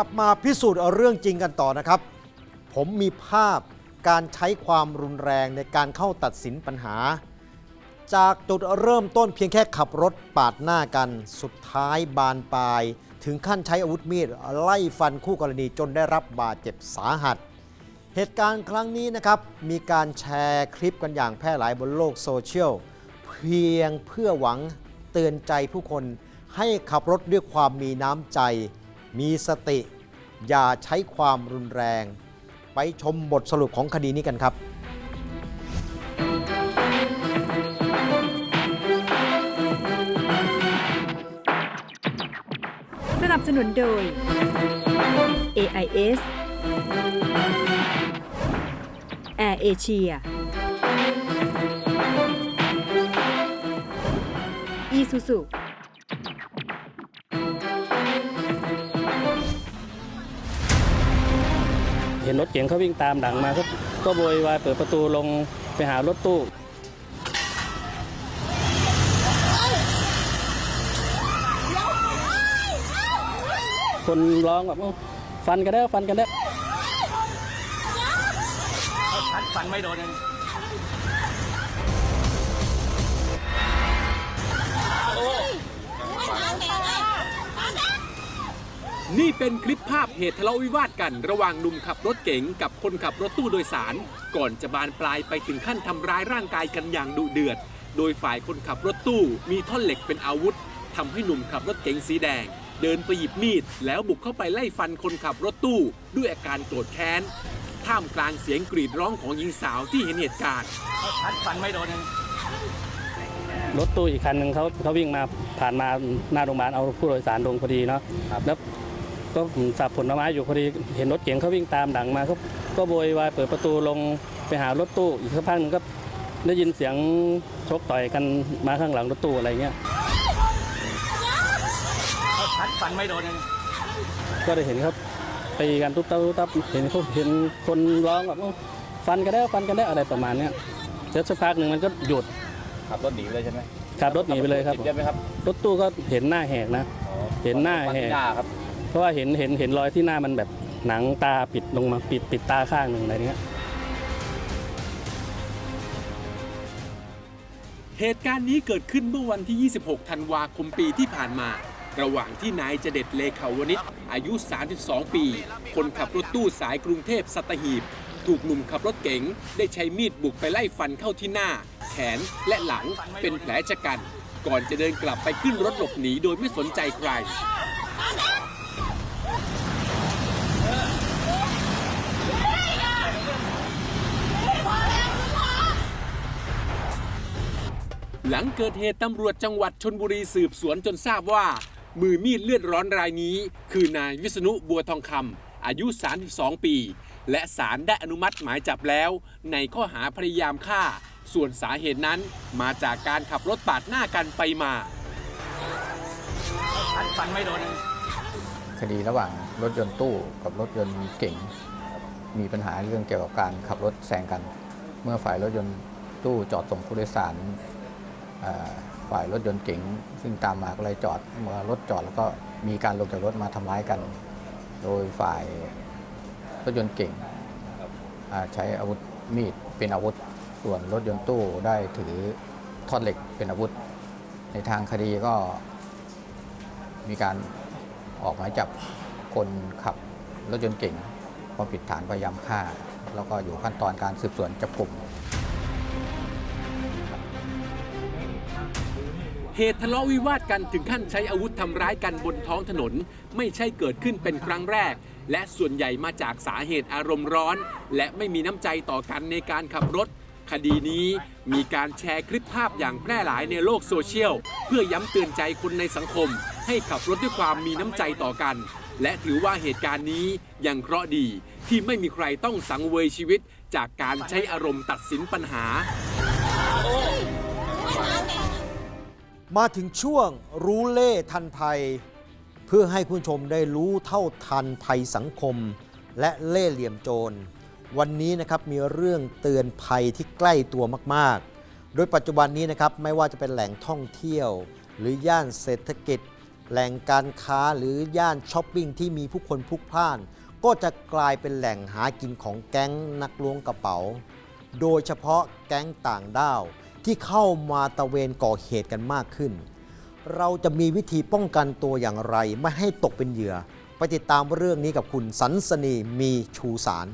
ลับมาพิสูจน์เรื่องจริงกันต่อนะครับ ผมมีภาพการใช้ความรุนแรงในการเข้าตัดสินปัญหา จากจุดเริ่มต้นเพียงแค่ขับรถปาดหน้ากัน สุดท้ายบานปลาย ถึงขั้นใช้อาวุธมีดไล่ฟันคู่กรณีจนได้รับบาดเจ็บสาหัส เหตุการณ์ครั้งนี้นะครับ มีการแชร์คลิปกันอย่างแพร่หลายบนโลกโซเชียลเพียงเพื่อหวังเตือนใจผู้คนให้ขับรถด้วยความมีน้ำใจ มีสติอย่าใช้ความรุนแรง ไปชมบทสรุปของคดีนี้กันครับ สนับสนุนโดย AIS Air Asia Isuzu ห็นรถเก๋งเขาวิ่งตามหลังมาก็ก็โวยวายเปิดประตูลงไปหารถตู้คนร้องแบบฟันกันได้ฟันกันได้ฟันไม่โดน นี่เป็นคลิปภาพเหตุทะเลาะวิวาทกันระหว่างหนุ่มขับรถเก๋งกับคนขับรถตู้โดยสาร ก่อนจะบานปลายไปถึงขั้นทำร้ายร่างกายกันอย่างดุเดือด โดยฝ่ายคนขับรถตู้มีท่อนเหล็กเป็นอาวุธทำให้หนุ่มขับรถเก๋งสีแดง เดินไปหยิบมีด แล้วบุกเข้าไปไล่ฟันคนขับรถตู้ ด้วยอาการโกรธแค้น ท่ามกลางเสียงกรีดร้องของหญิงสาวที่เห็นเหตุการณ์ฟันไม่โดนรถตู้อีกคันหนึ่งเขาเขาวิ่งมาผ่านมาหน้าโรงพยาบาลเอาผู้โดยสารลงพอดีเนาะแล้ว ก็ผมสับผลไม้อยู่พอดีเห็นรถเก๋งเขาวิ่งตามหลังมาก็ก็โวยวายเปิดประตูลงไปหารถตู้อีกสักพักหนึ่งก็ได้ยินเสียงชกต่อยกันมาข้างหลังรถตู้อะไรเงี้ยฟันไม่โดนก็ได้เห็นเขาตีกันตุ๊บตับตุ๊บตับเห็นเขาเห็นคนร้องแบบโอ้ฟันกันได้วฟันกันได้วอะไรประมาณเนี้ยแล้วสักพักหนึ่งมันก็หยุดขับรถหนีไปเลยใช่ไหมขับรถหนีไปเลยครับติดเยอะไหมครับรถตู้ก็เห็นหน้าแหกนะอ๋อเห็นหน้าฟัแหกที่หน้าครับ เพราะว่าเห็นเห็นเห็นรอยที่หน้ามันแบบหนังตาปิดลงมาปิดปิดตาข้างหนึ่งอะไรเงี้ยเหตุการณ์นี้เกิดขึ้นเมื่อวันที่ 26 ธันวาคมปีที่ผ่านมา ระหว่างที่นายเจเด็ดเลขาวนิชอายุ 32 ปี คนขับรถตู้สายกรุงเทพสัตหีบ ถูกหนุ่มขับรถเก๋ง ได้ใช้มีดบุกไปไล่ฟันเข้าที่หน้า แขนและหลังเป็นแผลชะกัน ก่อนจะเดินกลับไปขึ้นรถหลบหนีโดยไม่สนใจใคร หลังเกิดเหตุตำรวจจังหวัดชนบุรีสืบสวนจนทราบว่า มือมีดเลือดร้อนรายนี้ คือนายวิษณุบัวทองคำอายุ 32 ปี และศาลได้อนุมัติหมายจับแล้ว ในข้อหาพยายามฆ่า ส่วนสาเหตุนั้นมาจากการขับรถปาดหน้ากันไปมาฟันไม่โดนคดีระหว่างรถยนต์ตู้กับรถยนต์เก่งมีปัญหาเรื่องเกี่ยวกับการขับรถแซงกัน เมื่อฝ่ายรถยนต์ตู้จอดส่งผู้โดยสาร ฝ่ายรถยนต์เก่งซึ่งตามมาก็เลยจอดเมื่อรถจอดแล้วก็มีการลงจากรถมาทำร้ายกัน โดยฝ่ายรถยนต์เก่งใช้อาวุธมีดเป็นอาวุธ ส่วนรถยนต์ตู้ได้ถือท่อนเหล็กเป็นอาวุธ ในทางคดีก็มีการออกหมายจับคนขับรถยนต์เก่งความผิดฐานพยายามฆ่า แล้วก็อยู่ขั้นตอนการสืบสวนจับกลุ่ม เหตุทะเลาะวิวาทกันถึงขั้นใช้อาวุธทำร้ายกันบนท้องถนน ไม่ใช่เกิดขึ้นเป็นครั้งแรก และส่วนใหญ่มาจากสาเหตุอารมณ์ร้อน และไม่มีน้ำใจต่อกันในการขับรถ คดีนี้มีการแชร์คลิปภาพอย่างแพร่หลายในโลกโซเชียล เพื่อย้ำเตือนใจคนในสังคม ให้ขับรถด้วยความมีน้ำใจต่อกัน และถือว่าเหตุการณ์นี้ยังเคราะห์ดีที่ไม่มีใครต้องสังเวยชีวิตจากการใช้อารมณ์ตัดสินปัญหา มาถึงช่วงรู้เล่ทันภัย เพื่อให้คุณชมได้รู้เท่าทันภัยสังคม และเล่เหลี่ยมโจร วันนี้นะครับมีเรื่องเตือนภัยที่ใกล้ตัวมากๆ โดยปัจจุบันนี้นะครับไม่ว่าจะเป็นแหล่งท่องเที่ยว หรือย่านเศรษฐกิจ แหล่งการค้าหรือย่านช้อปปิ้งที่มีผู้คนพลุกพล่าน ก็จะกลายเป็นแหล่งหากินของแก๊งนักล้วงกระเป๋า โดยเฉพาะแก๊งต่างด้าว ที่เข้ามาตะเวนก่อเหตุกันมากขึ้น เราจะมีวิธีป้องกันตัวอย่างไร ไม่ให้ตกเป็นเหยื่อ ไปติดตามเรื่องนี้กับคุณสันสนีมีชูสาร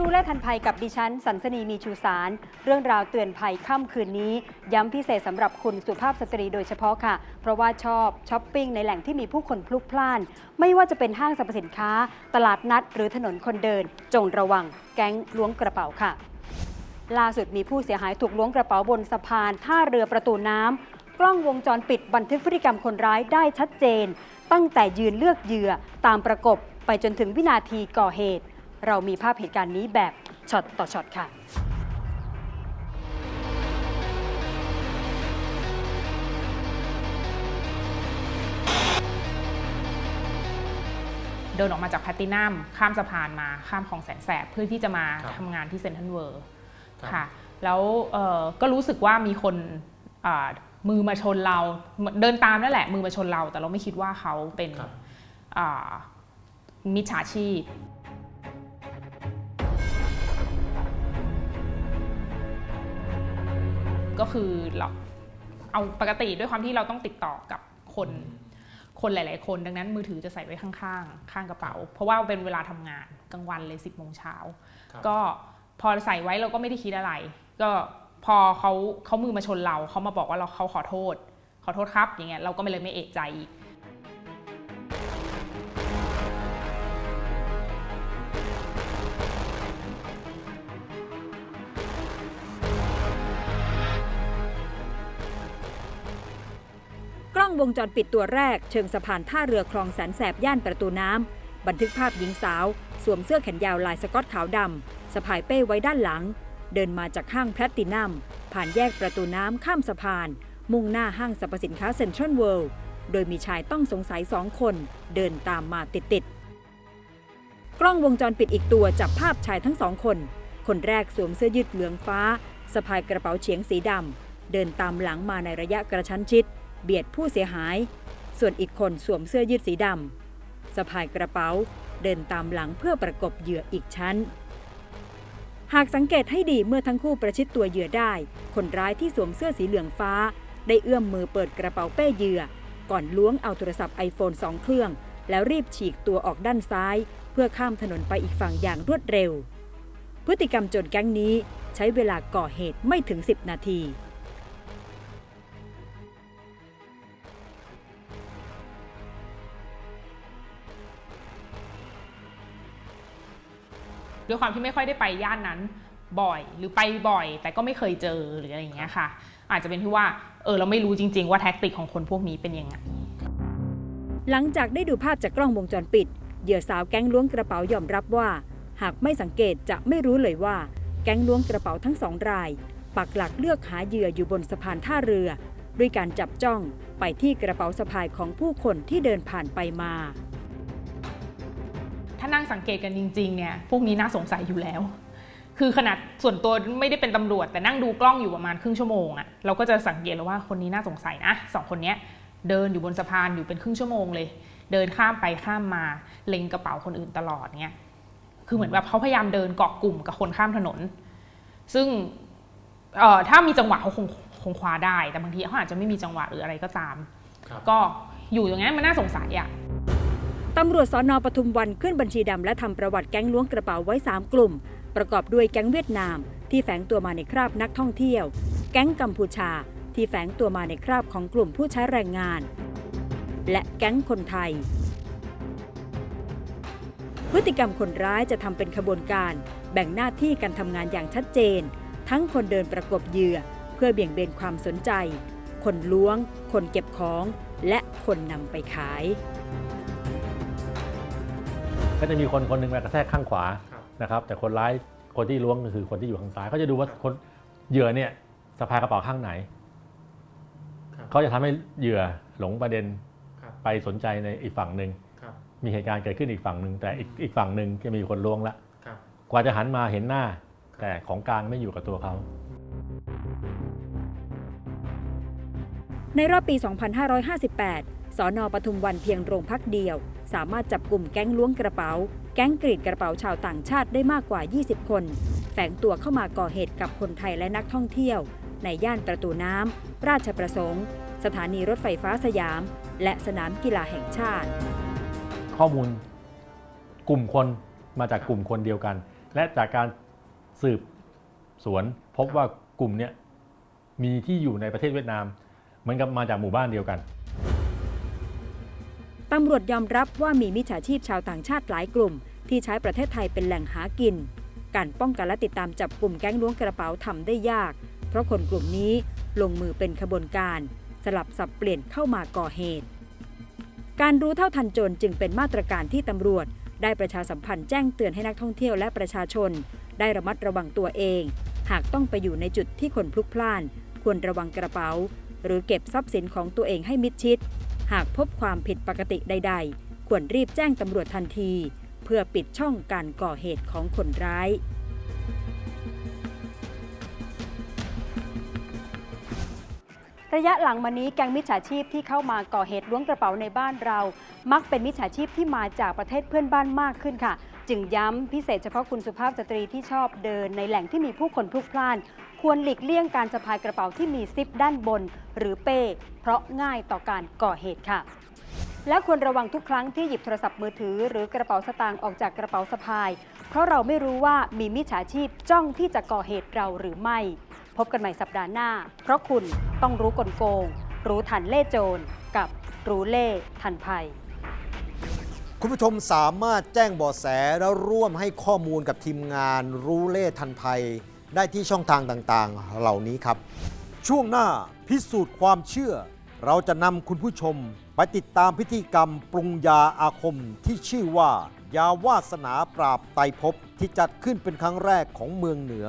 รู้และทันภัยกับดิฉัน สันสนีมีชูสาร เรื่องราวเตือนภัยค่ำคืนนี้ ย้ำพิเศษสำหรับคุณสุภาพสตรีโดยเฉพาะค่ะ เพราะว่าชอบช้อปปิ้งในแหล่งที่มีผู้คนพลุกพล่าน ไม่ว่าจะเป็นห้างสรรพสินค้า ตลาดนัด หรือถนนคนเดิน จงระวัง แก๊งล้วงกระเป๋าค่ะ ล่าสุดมีผู้เสียหายถูกล้วงกระเป๋าบนสะพานท่าเรือประตูน้ำกล้องวงจรปิดบันทึกพฤติกรรมคนร้ายได้ชัดเจน ตั้งแต่ยืนเลือกเหยื่อตามประกบไปจนถึงวินาทีก่อเหตุ เรามีภาพเหตุการณ์นี้แบบช็อตต่อช็อตค่ะเดินออกมาจากแพลตตินัมข้ามสะพานมาข้ามคลองแสนแสบเพื่อที่จะมาครับทำงานที่เซนทรัลเวิร์ครับค่ะ แล้วเอ่อก็รู้สึกว่ามีคนอ่ามือมาชนเราเดินตามนั่นแหละมือมาชนเรา แต่เราไม่คิดว่าเขาเป็นครับอ่ามิจฉาชีพ ก็คือเราเอาปกติด้วยความที่เราต้องติดต่อกับคนคนหลาย ๆ คนดังนั้นมือถือจะใส่ไว้ข้างๆ ข้างกระเป๋า เพราะว่าเป็นเวลาทำงานกลางวันเลย10โมงเช้าครับก็พอใส่ไว้เราก็ไม่ได้คิดอะไร ก็พอเขาเขามือมาชนเราเขามาบอกว่าเราเขาขอโทษ ขอโทษครับอย่างเงี้ยเราก็ไม่เลยไม่เอะใจอีก วงจรปิดตัวแรกเชิงสะพานท่าเรือคลองแสนแสบย่านประตูน้ำ บันทึกภาพหญิงสาว สวมเสื้อแขนยาวลายสกอตขาวดำสะพายเป้ไว้ด้านหลัง เดินมาจากห้างแพลตตินัม ผ่านแยกประตูน้ำข้ามสะพาน มุ่งหน้าห้างสรรพสินค้าเซ็นทรัลเวิลด์โดยมีชายต้องสงสัยสองคน เดินตามมาติดๆกล้องวงจรปิดอีกตัวจับภาพชายทั้งสองคน คนแรกสวมเสื้อยืดเหลืองฟ้าสะพายกระเป๋าเฉียงสีดำเดินตามหลังมาในระยะกระชั้นชิด เบียดผู้เสียหาย ส่วนอีกคนสวมเสื้อยืดสีดำสะพายกระเป๋าเดินตามหลังเพื่อประกบเหยื่ออีกชั้น หากสังเกตให้ดีเมื่อทั้งคู่ประชิดตัวเหยื่อได้ คนร้ายที่สวมเสื้อสีเหลืองฟ้า ได้เอื้อมมือเปิดกระเป๋าเป้เหยื่อ ก่อนล้วงเอาโทรศัพท์ iPhone 2เครื่อง แล้วรีบฉีกตัวออกด้านซ้าย เพื่อข้ามถนนไปอีกฝั่งอย่างรวดเร็ว พฤติกรรมโจรแก๊งนี้ใช้เวลาก่อเหตุไม่ถึง 10 นาที ด้วยความที่ไม่ค่อยได้ไปย่านนั้นบ่อย หรือไปบ่อย แต่ก็ไม่เคยเจอหรืออะไรอย่างเงี้ยค่ะ อาจจะเป็นที่ว่าเออเราไม่รู้จริง ๆ ว่าแท็กติกของคนพวกนี้เป็นยังไงหลังจากได้ดูภาพจากกล้องวงจรปิด เหยื่อสาวแก๊งล้วงกระเป๋ายอมรับว่า หากไม่สังเกตจะไม่รู้เลยว่า แก๊งล้วงกระเป๋าทั้งสองราย ปักหลักเลือกหาเหยื่ออยู่บนสะพานท่าเรือ ด้วยการจับจ้องไปที่กระเป๋าสะพายของผู้คนที่เดินผ่านไปมาานั่งสังเกตกันจริงๆเนี่ยพวกนี้น่าสงสัยอยู่แล้ว คือขนาดส่วนตัวไม่ได้เป็นตำรวจ แต่นั่งดูกล้องอยู่ประมาณครึ่งชั่วโมงอะเราก็จะสังเกตแล้วว่าคนนี้น่าสงสัยนะสองคนเนี้ยเดินอยู่บนสะพานอยู่เป็นครึ่งชั่วโมงเลย เดินข้ามไปข้ามมาเล็งกระเป๋าคนอื่นตลอดเนี่ยคือเหมือนแบบเขาพยายามเดินเกาะกลุ่มกับคนข้ามถนน ซึ่งเอ่อถ้ามีจังหวะเขาคงคงคว้าได้ แต่บางทีเขาอาจจะไม่มีจังหวะหรืออะไรก็ตามครับก็อยู่อย่างนั้นมันน่าสงสัยอะ ตำรวจสอนอปทุมวันขึ้นบัญชีดำและทำประวัติแก๊งล้วงกระเป๋าไว้ 3 กลุ่ม ประกอบด้วยแก๊งเวียดนาม ที่แฝงตัวมาในคราบนักท่องเที่ยว แก๊งกัมพูชา ที่แฝงตัวมาในคราบของกลุ่มผู้ใช้แรงงาน และแก๊งคนไทย พฤติกรรมคนร้ายจะทำเป็นขบวนการ แบ่งหน้าที่การทำงานอย่างชัดเจน ทั้งคนเดินประกบเหยื่อ เพื่อเบี่ยงเบนความสนใจ คนล้วง คนเก็บของ และคนนำไปขาย ก็จะมีคนคนหนึ่งมากระแทกข้างขวาครับนะครับแต่คนร้ายคนที่ล้วงก็คือคนที่อยู่ข้างซ้ายเขาจะดูว่าคนเหยื่อเนี่ยสะพายกระเป๋าข้างไหนครับเขาจะทำให้เหยื่อหลงประเด็นครับไปสนใจในอีกฝั่งหนึ่งครับมีเหตุการณ์เกิดขึ้นอีกฝั่งหนึ่งแต่อีกอีกฝั่งหนึ่งจะมีคนล้วงละครับกว่าจะหันมาเห็นหน้า แต่ของกลางไม่อยู่กับตัวเขาในรอบปี 2558 สอนอปทุมวันเพียงโรงพักเดียว สามารถจับกลุ่มแก๊งล้วงกระเป๋า แก๊งกรีดกระเป๋าชาวต่างชาติได้มากกว่า 20 คน แฝงตัวเข้ามาก่อเหตุกับคนไทยและนักท่องเที่ยว ในย่านประตูน้ำ ราชประสงค์ สถานีรถไฟฟ้าสยาม และสนามกีฬาแห่งชาติ ข้อมูลกลุ่มคนมาจากกลุ่มคนเดียวกัน และจากการสืบสวน พบว่ากลุ่มเนี้ยมีที่อยู่ในประเทศเวียดนาม เหมือนกับมาจากหมู่บ้านเดียวกัน ตำรวจยอมรับว่ามีมิจฉาชีพชาวต่างชาติหลายกลุ่ม ที่ใช้ประเทศไทยเป็นแหล่งหากิน การป้องกันและติดตามจับกลุ่มแก๊งล้วงกระเป๋าทำได้ยาก เพราะคนกลุ่มนี้ลงมือเป็นขบวนการ สลับสับเปลี่ยนเข้ามาก่อเหตุ การรู้เท่าทันโจรจึงเป็นมาตรการที่ตำรวจ ได้ประชาสัมพันธ์แจ้งเตือนให้นักท่องเที่ยวและประชาชน ได้ระมัดระวังตัวเอง หากต้องไปอยู่ในจุดที่คนพลุกพล่าน ควรระวังกระเป๋า หรือเก็บทรัพย์สินของตัวเองให้มิดชิด หากพบความผิดปกติใด ๆ ควรรีบแจ้งตำรวจทันที เพื่อปิดช่องการก่อเหตุของคนร้ายระยะหลังมานี้แก๊งมิจฉาชีพที่เข้ามาก่อเหตุล้วงกระเป๋าในบ้านเรา มักเป็นมิจฉาชีพที่มาจากประเทศเพื่อนบ้านมากขึ้นค่ะ จึงย้ำพิเศษเฉพาะคุณสุภาพสตรีที่ชอบเดินในแหล่งที่มีผู้คนพลุกพล่าน ควรหลีกเลี่ยงการสะพายกระเป๋าที่มีซิปด้านบน หรือเป้ เพราะง่ายต่อการก่อเหตุค่ะ และควรระวังทุกครั้งที่หยิบโทรศัพท์มือถือ หรือกระเป๋าสตางค์ออกจากกระเป๋าสะพาย เพราะเราไม่รู้ว่ามีมิจฉาชีพจ้องที่จะก่อเหตุเราหรือไม่ พบกันใหม่สัปดาห์หน้า เพราะคุณต้องรู้กลโกง รู้ทันเล่โจรกับรู้เล่ทันภัย คุณผู้ชมสามารถแจ้งเบาะแสแล้วร่วมให้ข้อมูลกับทีมงานรู้เล่ทันภัย ได้ที่ช่องทางต่างๆ เหล่านี้ครับ ช่วงหน้าพิสูจน์ความเชื่อ เราจะนำคุณผู้ชม ไปติดตามพิธีกรรมปรุงยาอาคมที่ชื่อว่า ยาวาสนาปราบไตรภพที่จัดขึ้นเป็นครั้งแรกของเมืองเหนือ